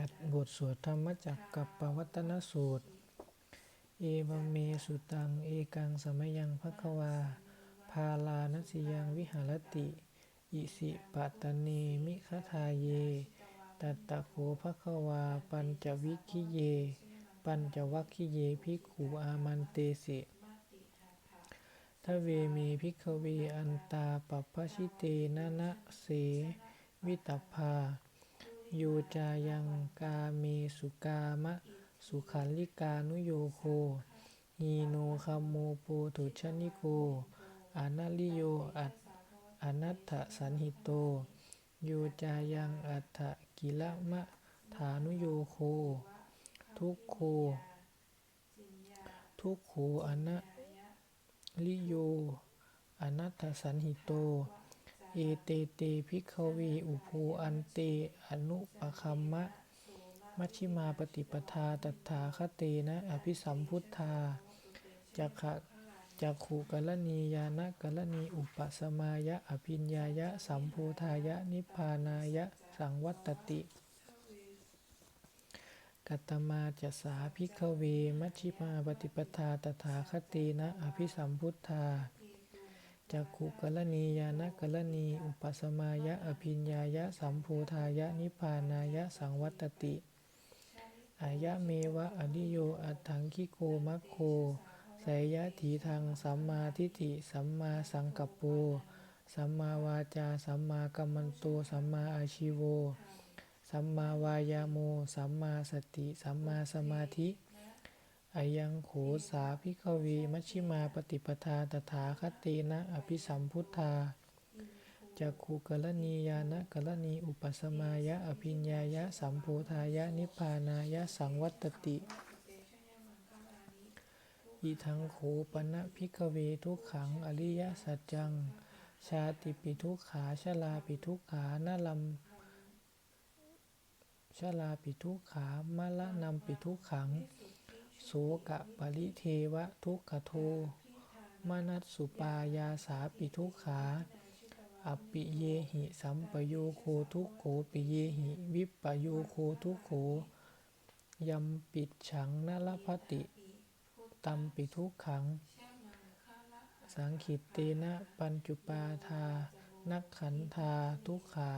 8 บทสวดธรรมจักกับปวัตนสูตร เอวเมสุตัง เอกังสมยังภควา พาลานัสยังวิหารติ อิสิปะตะเนมิคทาเย ตัตตะโขภควา ปัญจวิคิเย ปัญจวัคคิเยภิกขุอามันเตสิทเวเมภิกเวอันตาปัปปชิเตนะนะเส วิตัพา ยจายังกาเมสุกามะ สุขันลิกานุโยโคหีโนคัมโมโปถุชนิโกอานาลิโยอัตอนัตถสันหิโตโยจายังอัตถกิลมะฐานุโยโค ทุกโค ทุกโขอนะลิโยอนัตถสันหิโต อเตเตภิกเวอุภูอันเตอนุปคัมมะ มัชฌิมาปฏิปทาตถาคเตนะ อภิสัมพุทธาจักขะจักขุกรณียานะกรณีอุปสมายะ อภิญญายะ สัมโพธายะ นิพพานายะ สังวัตติกัตมาจะสาภิกเว มัชฌิมาปฏิปทาตถาคเตนะ อภิสัมพุทธา จักขุกรณียานะกรณี อุปสมายะอภิญญายะสัมโพธายะนิพานายะสังวัตติ อายะเมวะอนิโยอัตถังคิโกมัคโคไสยะถีทังสัมมาทิฏฐิสัมมาสังกัปโปสัมมาวาจา สัมมากัมมันโต สัมมาอาชิโว สัมมาวายาโม สัมมาสติ สัมมาสมาธิ อายังโขสาภิกขเวมัชิมาปฏิปทาตถาคเตนะอภิสัมพุทธาจักขุกรณียานะกรณีอุปสมายะอภิญญายะสัมโพธายะนิพพานายะสังวัตติอิทังโขปนะภิกเวทุกขังอริยสัจจัง ชาติปิทุกขาชราปิทุกขานะลัมชราปิทุกขามะละนัมปิทุกขัง โสกะปริเทวะทุกขโทมนัสสุปายาสาปิทุกขาอัปปิเยหิสัมปโยโคทุกโขปิเยหิ วิปโยโคทุกโขยัมปิดฉังนลภติตัมปิทุกขัง สังขิตเตนะปัญจุปาทา นักขันธาทุกขา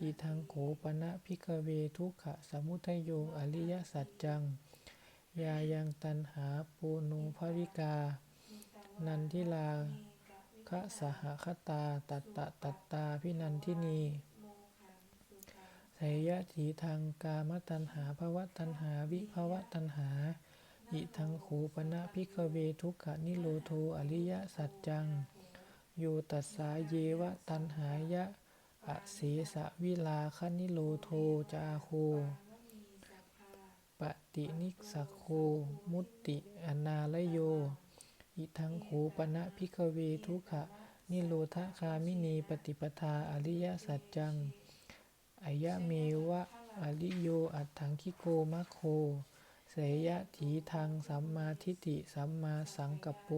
อิทังโขปนะภิกเวทุกขะสมุทัยโยอริยสัจจัง ยายังตันหาปูโนภวิกา นันทิลาคะสหคตาตัตตะตัตตาพินันทินีไสยะถีทางกามตัณหาภวะตัณหาวิภวะตัณหา อิทังโขปนะภิกเวทุกขนิโรโทอริยสัจจังโยตัสสาเยวะตัณหายะอเสสะวิลาคนิโรโทจาโค ปฏินิสโค มุตติ อนาลโย อิทังโขปนะภิกเวทุกขนิโรธคามินีปฏิปทาอริยสัจจังอายะเมวะอริโย อัตถังคิโกมัคโค เสยะถีทังสัมมาทิฏฐิ สัมมาสังกัปโป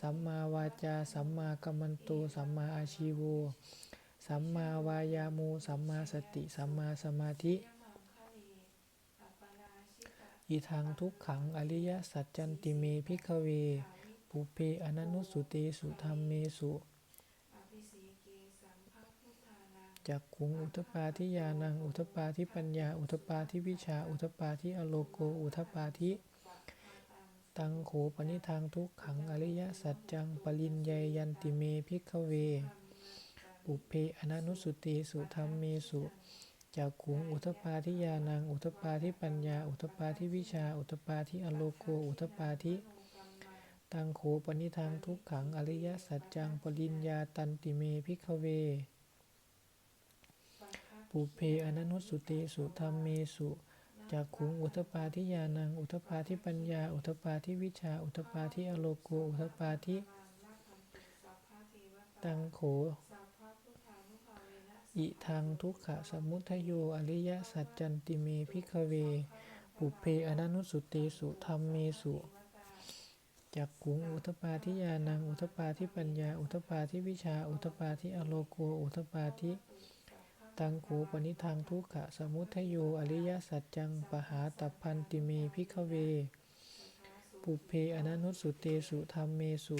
สัมมาวาจา สัมมากัมมันโต สัมมาอาชีโว สัมมาวายาโมสัมมาสติ สัมมาสมาธิ อิทังทุกขังอริยสัจจันติเมภิกเว ปุเพอนันุสุเตสุธรรมเมสุจักขุงอุทปาทิยานังอุทปาทิปัญญา อุทปาทิวิชา อุทปาทิอโลโก อุทปาทิตังโขปนิทังทุกขังอริยสัจจังปริญญายันติเมภิกเว ปุเพอนันุสุเตสุธรรมเมสุ จักขุงอุทปาทิยานัง อุทปาทิปัญญา อุทปาทิวิชา อุทปาทิอโลโก อุทปาทิตังโขปนิทังทุกขังอริยสัจจังปริญญาตันติเมภิกเว ปุเพอนันุสุเตสุธรรมเมสุจักขุงอุทปาทิยานัง อุทปาทิปัญญา อุทปาทิวิชา อุทปาทิอโลโก อุทปาทิตังโข อิทังทุกขะสมุทัยโยอริยสัจจันติเมภิกเว ปุเพอนันุสุเตสุธรรมเมสุจักขุงอุทปาทิยานังอุทปาทิปัญญา อุทปาทิวิชา อุทปาทิอโลโกอุทปาทิตังโขปนิทังทุกขะสมุทัยโยอริยสัจจังปหาตัพพันติเมพิขเว ปุเพอนันนุสุเตสุธรรมเมสุ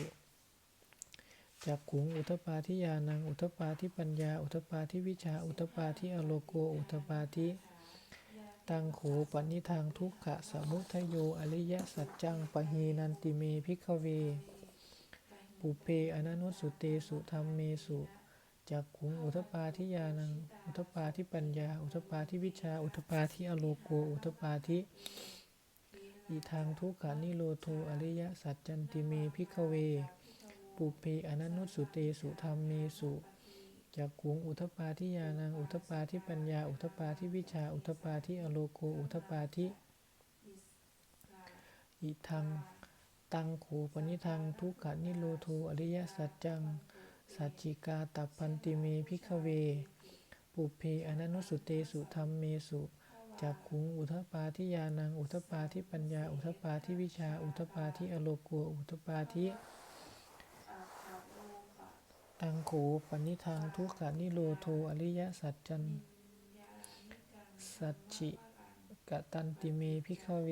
จักขุงอุทปาทิยานัง อุทปาทิปัญญา อุทปาทิวิชา อุทปาทิอโลโก อุทปาทิตังโขปนิทังทุกขะสมุทโย อริยสัจจังปะหีนันติเมพิขเว ปุเพอนันุสุเตสุธรรมเมสุจักขุงอุทปาทิยานัง อุทปาทิปัญญา อุทปาทิวิชา อุทปาทิอโลโก อุทปาทิอีทางทุกขานิโรโทอริยสัจจันติเมพิขเว ปุเพอนันุสุเตสุธรรมเมสุจักขุงอุทปาทิยานังอุทปาทิปัญญาอุทปาทิวิชาอุทปาทิอโลโกอุทปาทิอิทังตังโขปนิทังทุกขนิโรโทอริยสัจจัง สัจจิกาตัพพันติเมพิขเว ปุเพอนันุสุเตสุธรรมเมสุจักขุงอุทปาทิยานังอุทปาทิปัญญาอุทปาทิวิชาอุทปาทิอโลโกอุทปาทิ ตังโขปนิทังทุกขนิโรโทอริยสัจจันสัจฉิกตันติเมพิขเว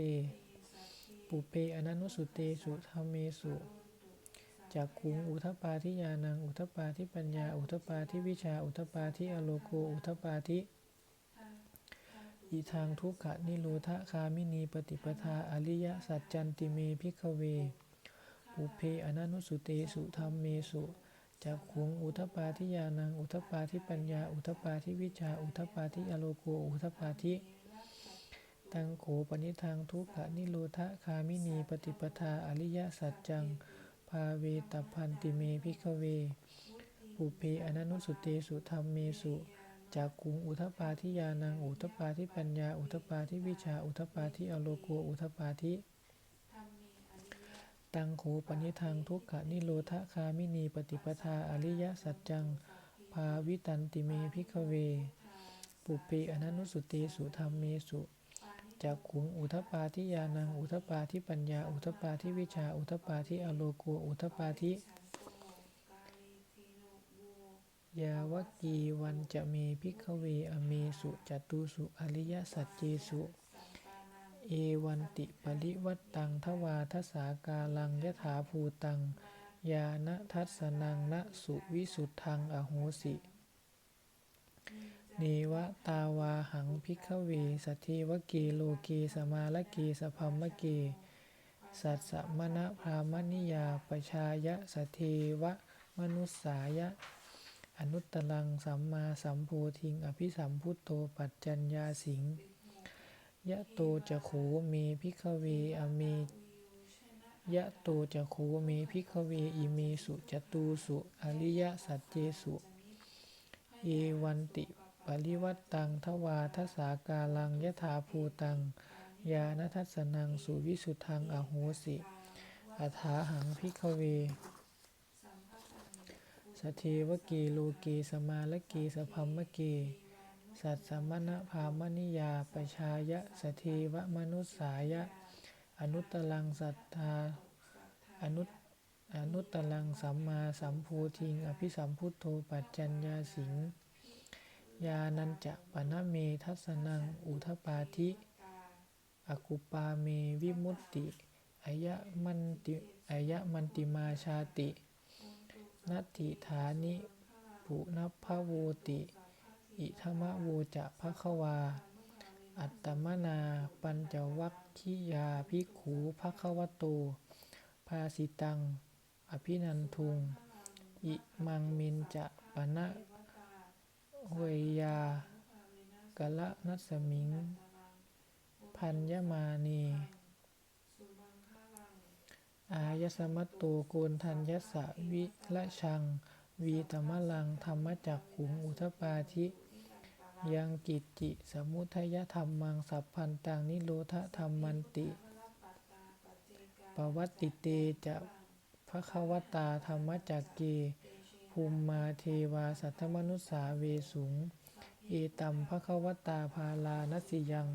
ปุเพอนันนุสุเตสุธรรมเมสุจักขุงอุทปาทิยานัง อุทปาทิปัญญา อุทปาทิวิชา อุทปาทิอโลโกอุทปาทิอีทางทุกขนิโรธคามินีปฏิปทาอริยสัจจันติเมพิขเวปุเพอนันนุสุเตสุธรรมเมสุ จักขุงอุทปาทิยานัง อุทปาทิปัญญา อุทปาทิวิชา อุทปาทิอโลโกอุทปาทิตังโขปนิทังทุกขนิโรธคามินีปฏิปทาอริยสัจจัง ภาเวตพันติเมพิขเว ปุเพอนันุสุเตสุธรรมเมสุจักขุงอุทปาทิยานัง อุทปาทิปัญญา อุทปาทิวิชา อุทปาทิอโลโกอุทปาทิ ตังโขปนิทังทุกขนิโรธคามินีปฏิปทาอริยสัจจัง ภาวิตันติเมพิขเว ปุเพอนันุสุเตสุธรรมเมสุจักขุงอุทปาทิยานังอุทปาทิปัญญา อุทปาทิวิชา อุทปาทิอโลโกอุทปาทิยาวกีวันจะเมพิขเวอเมสุจตุสุอริยสัจเจสุ เอวันติปริวัตตังทวาทสากาลังยถาภูตัง ยานะทัสนังนะสุวิสุทธังอโหสิเนวะตาวาหังพิขเวสทเทวเกโลเกสมาลเกสพัมมะเกสัสสมณพรามณิยาปชายะสทเทวะมนุสสายะ อนุตตรังสัมมาสัมโพธิง อภิสัมพุตโตปัจจัญญาสิง ยะโตจะโขเมพิขเวอเมยะโตจะโขเมพิขเวอิเมสุจตูสุอริยสัจเจสุเอวันติปริวัตตังทวาทสากาลังยถาภูตัง ยานทัสนังสุวิสุทธังอโหสิอัฏฐาหังพิขเวสเทวเกโลเกสมาลเกสพัมมะเก สัตสมณพามณิยาปชายะสทเทวมนุสสายะ อนุตตรังสัทธาอนุตอนุตตรังสัมมาสัมโพธิง อภิสัมพุทโธปัจจัญญาสิงยานันจะปะนะเมทัสนัง อุทปาธิ อกุปาเมวิมุตติอายะมันติอายะมันติมาชาติ นัตถิฐานิ ปุนัพพะโวติ อิธรรมโวจะภะคะวา อัตตมนา ปัญจวัคคิยาภิกขุภะคะวะโต ภาสิตัง อภินันทุง อิมังมินจะปะนะเวยากะละนัสมิง พันยมานี อายสมัตโตโกนทัญญสสะวิละชัง วีตมะลังธรรมจักขุงอุทปาธิ ยังกิจจิสมุทัยธรรมังสัพพันตังนิโรธธรรมันติปวัตติเตจะภะควตาธรรมจักเกภูมิมาเทวาสัทธมนุสสาเวสุง เอตัมภะควตาภาลานสิยัง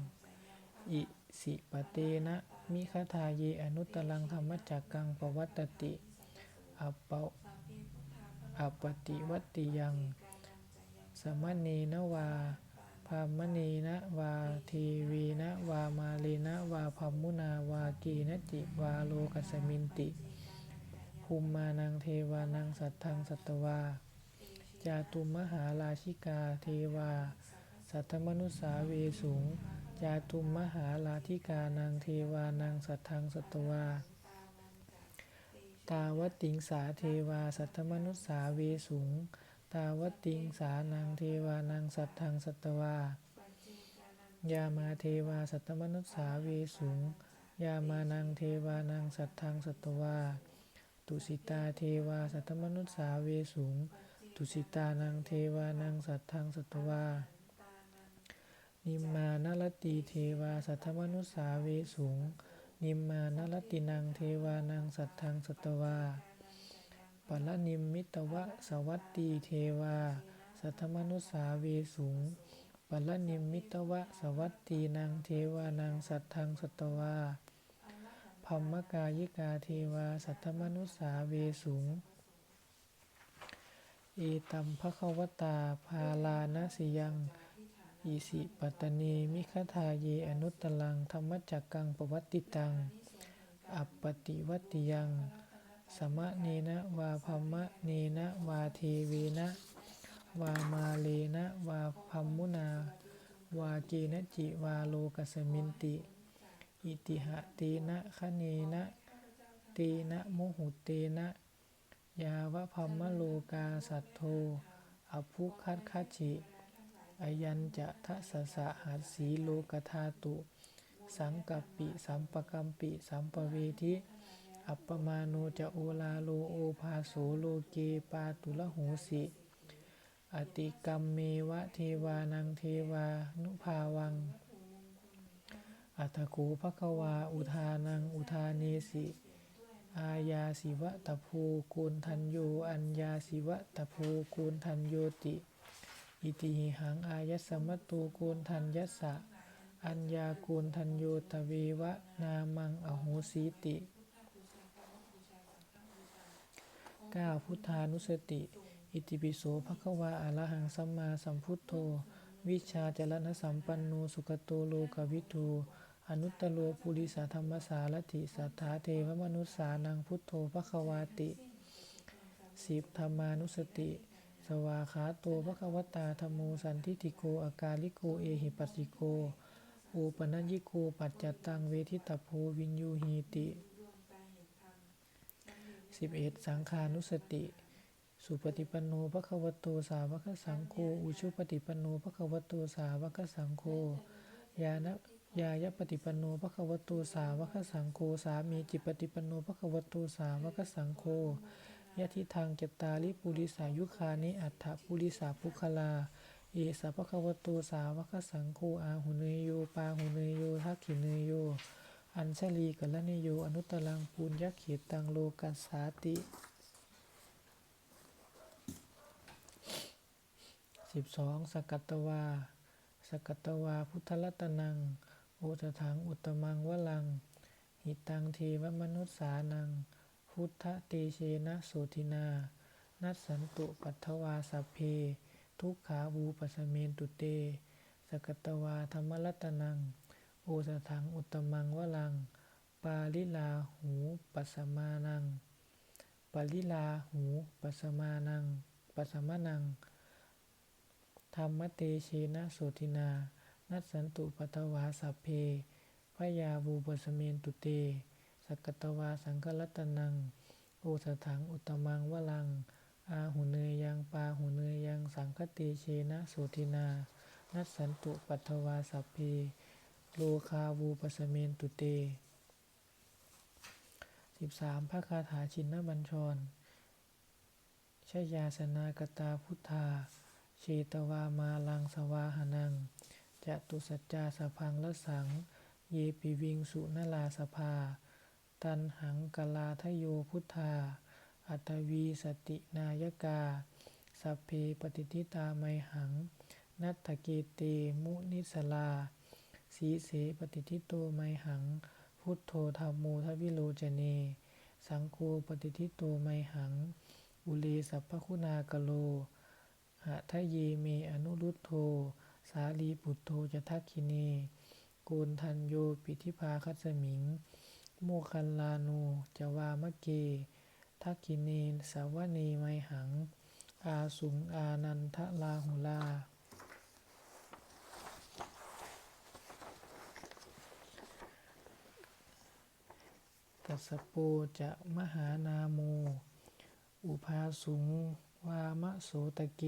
อิสิปเตนะมิคทาเยอนุตตรังธรรมจักกังปวัตติอัปปอัปปติวัตติยัง สมณเนวาามเณนะวาเทวีนะวามาเลนะวาพัมมุนาวาเกนจิวาโลกัสมินติภูมมานังเทวานังสัตทังสัตวา จาตุมหาราชิกาเทวา สัทธมนุสาเวสุงจาตุมหาราธิกานังเทวานังสัทธังสัตวา ตาวติงสาเทวา สัทธมนุสาเวสุง ตาวติงสานังเทวานังสัตทังสัตวายามาเทวาสัทธมนุษสาเวสุงยามานังเทวานังสัตทังสัตวาตุสิตาเทวาสัทธมนุษสาเวสุงตุสิตานังเทวานังสัตทังสัตวานิมมานรตีเทวาสัทธมนุษสาเวสุง นิมมานรตตินังเทวานังสัทธังสัตวา ปัลลนิมมิตวะสวัตตีเทวา สัทธมนุสาเวสุงปัลลนิมมิตวะสวัตตีนังเทวานังสัทธังสตวาพัมมกายิกาเทวา สัทธมนุสาเวสุงเอตัมภควตาภาลานาสิยังอิสิปัตตเนมิคทาเยอนุตตลังธรรมจักกังปวัตติตัง อัปปติวัติยัง สมะเนนะวาพัมมะเนนะวาทเวนะ วามาเลนะวาพัมมุนา วาเกนะจิวาโลกัสมินติ อิติหะเตนะคะเนนะเตนะโมหุเตนะ ยาวะพัมมะโลกาสัทโธอภุคัตคัจิอายัญจะทัสสะหัสสีโลกธาตุ สังกัปปิสัมปกัมปิสัมปเวทิ อัปปมาโนจะโอลาโลโอภาโสโลเกปาตุละโหสิอติกรรมเมวะเทวานังเทวานุภาวัง อัตถโขภควาอุทานังอุทาเนสิ อายาสิวะตะโพโกนทันโยอัญญาสิวะตะโพโกนทันโยติ อิติหิหังอายัสมะตูโกนทันยัสสะ อัญญาโกนทันโยตเววะนามังอโหสีติ ก้าพุทธานุสติ อิติปิโสภควาอะระหังสัมมาสัมพุทโธ วิชาจรณสัมปันโนสุขโตโลกวิทูอนุตตโลปุริสธรรมสารถิสัทธาเทวมนุษสานังพุทโธภควาติสิบธรรมานุสติ สวาขาโตภควตาธรรมโมสันทิติโกอากาลิโกเอหิปัสสิโกโอปนัญญิโกปัจจตังเวทิตาโพวินยูหีติ สิบเอ็ดสังขานุสติ สุปฏิปันโนภควโตสาวกสังโฆอุชุปฏิปันโนภควโตสาวกสังโฆยานะยายปฏิปันโนภควโตสาวกสังโฆสามีจิปฏิปันโนภควโตสาวกสังโฆยะทิทางเจตตาลิปุริสายุคานิอัฏฐปุริสาภุคลา เอสะภควโตสาวกสังโฆอาหุเนโยปาหุเนโยทักขิเนโย อัญชลีกัลนิโยอนุตตรังปุญญเขตังโลกัสสาติสิบสองสกัตตวา สกัตตวาพุทธรัตนัง โอตถังอุตมังวลัง หิตังเทวมนุษสานัง พุทธเตเชนะโสทินา นัสสันตุปัทถวาสัพเพ ทุกขาวูปสเมนตุเต สกัตตวาธรรมรัตนัง โอสถังอุตมังวลัง ปาลิลาหูปัสมานัง ปาลิลาหูปัสมานัง ปัสมานัง ธรรมเตเชนะโสทินา นัสสันตุปัตถวาสัพเพพยาวูปสเมนตุเต สกตตวาสังฆรัตนัง โอสถังอุตมังวลัง อาหุเนยยังปาหุเนยยังสังฆเตเชนะโสทินา นัสสันตุปัตถวาสัพเพ โลคาวูปสเมนตุเตสิบสามพระคาถาชินบัญชรชยาสนากตาพุทธา เชตวามาลังสวาหนังจตุสัจจาสพังละสัง เยปิวิงสุนลาสภา ตันหังกลาทโยพุทธา อัตวีสตินายกา สัพเพปฏิทิตาไมหัง นัตถเกเตมุนิสลา สีเสปฏิทิโตไมหัง พุทโธธรรมโมทวิโลจเน สังโฆปฏิทิโตไมหัง อุเลสัพพคุณากโลหะทะเยเมอนุรุตโธสาลีปุตโตจะทักขิเนโกนทันโยปิธิพาคัสมิง โมคคัลลาโนจวามะเก ทักขิเนสาวเนไมหัง อาสุงอานันทลาหุลา กัสปโปจะมหานาโม อุภาสุง วามะโสตะเก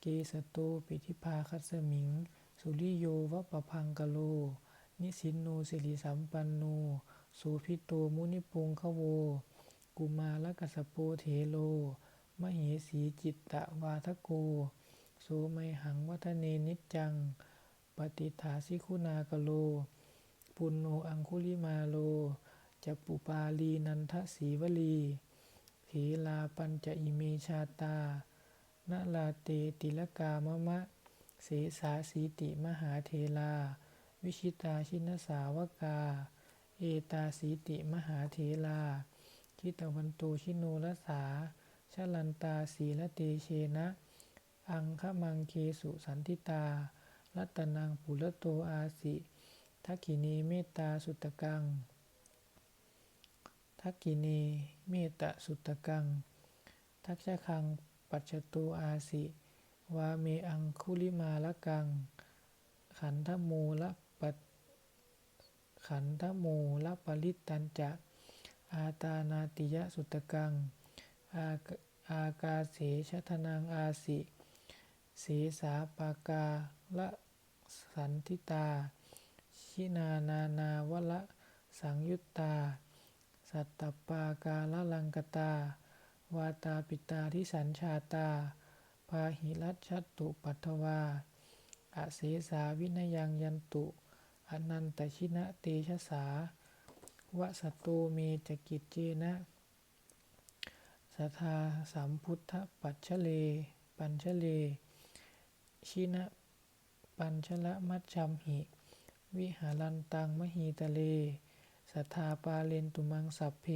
เกสโตปิธิพาคัสมิง สุริโยวะปะพังกะโล นิสินโนสิริสัมปันโน โสภิโตมุนิปุงคโว กุมารกัสปโปเถโล มเหสีจิตตะวาทโก โสไมหังวัฒเนนิจจัง ปฏิฐาสิคุณากโล ปุณโญอังคุลิมาโลจะปุปาลีนันทสีวลีเถลาปัญจอิเมชาตานาลาเตติลกามะมะ เสสาสีติมหาเทลา วิชิตาชินสาวกา เอตาสีติมหาเทลา คิตวันโตชิโนรสาชลันตาสีละเตเชนะ อังคมังเคสุสันทิตา รัตนังปุรโตอาสิ ทักขิเนเมตตาสุตตกัง ทักขิเนเมตตาสุตตกัง ทักชะคังปัจจโตอาสิวาเมอังคุลิมาละกัง ขันธโมละปัจขันธโมละปริตตันจะ อาตานาติยะสุตตกังอากอากาเสชะทนังอาสิเสสาปากาละสันทิตา ชินานานาวละสังยุตตา สัตตปากาละลังกตา วาตาปิตาทิสัญชาตา พาหิรัชตุปัทวาอเสสาวินยังยันตุอนันตชินะเตชะสาวะสตโตเมจกิจเจนะสทาสัมพุทธปัจฉเล ปัญชเล ชินะ ปัญชละมัจฉัมหิ วิหารันตังมหีตะเล สัทธาปาเลนตุมังสัพเพ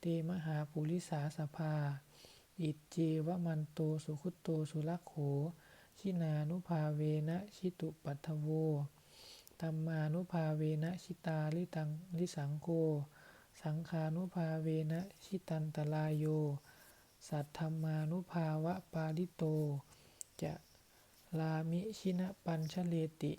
เตมหาปุริสาสภา อิจเจวมันโตสุขุตโตสุลักโข ชินานุภาเวนะชิตุปัทโวธรรมานุภาเวนะชิตาลิตังลิสังโก สังคานุภาเวนะชิตันตลายโย สัทธรรมานุภาวะปาลิโต จะลามิชินะปัญชเลติ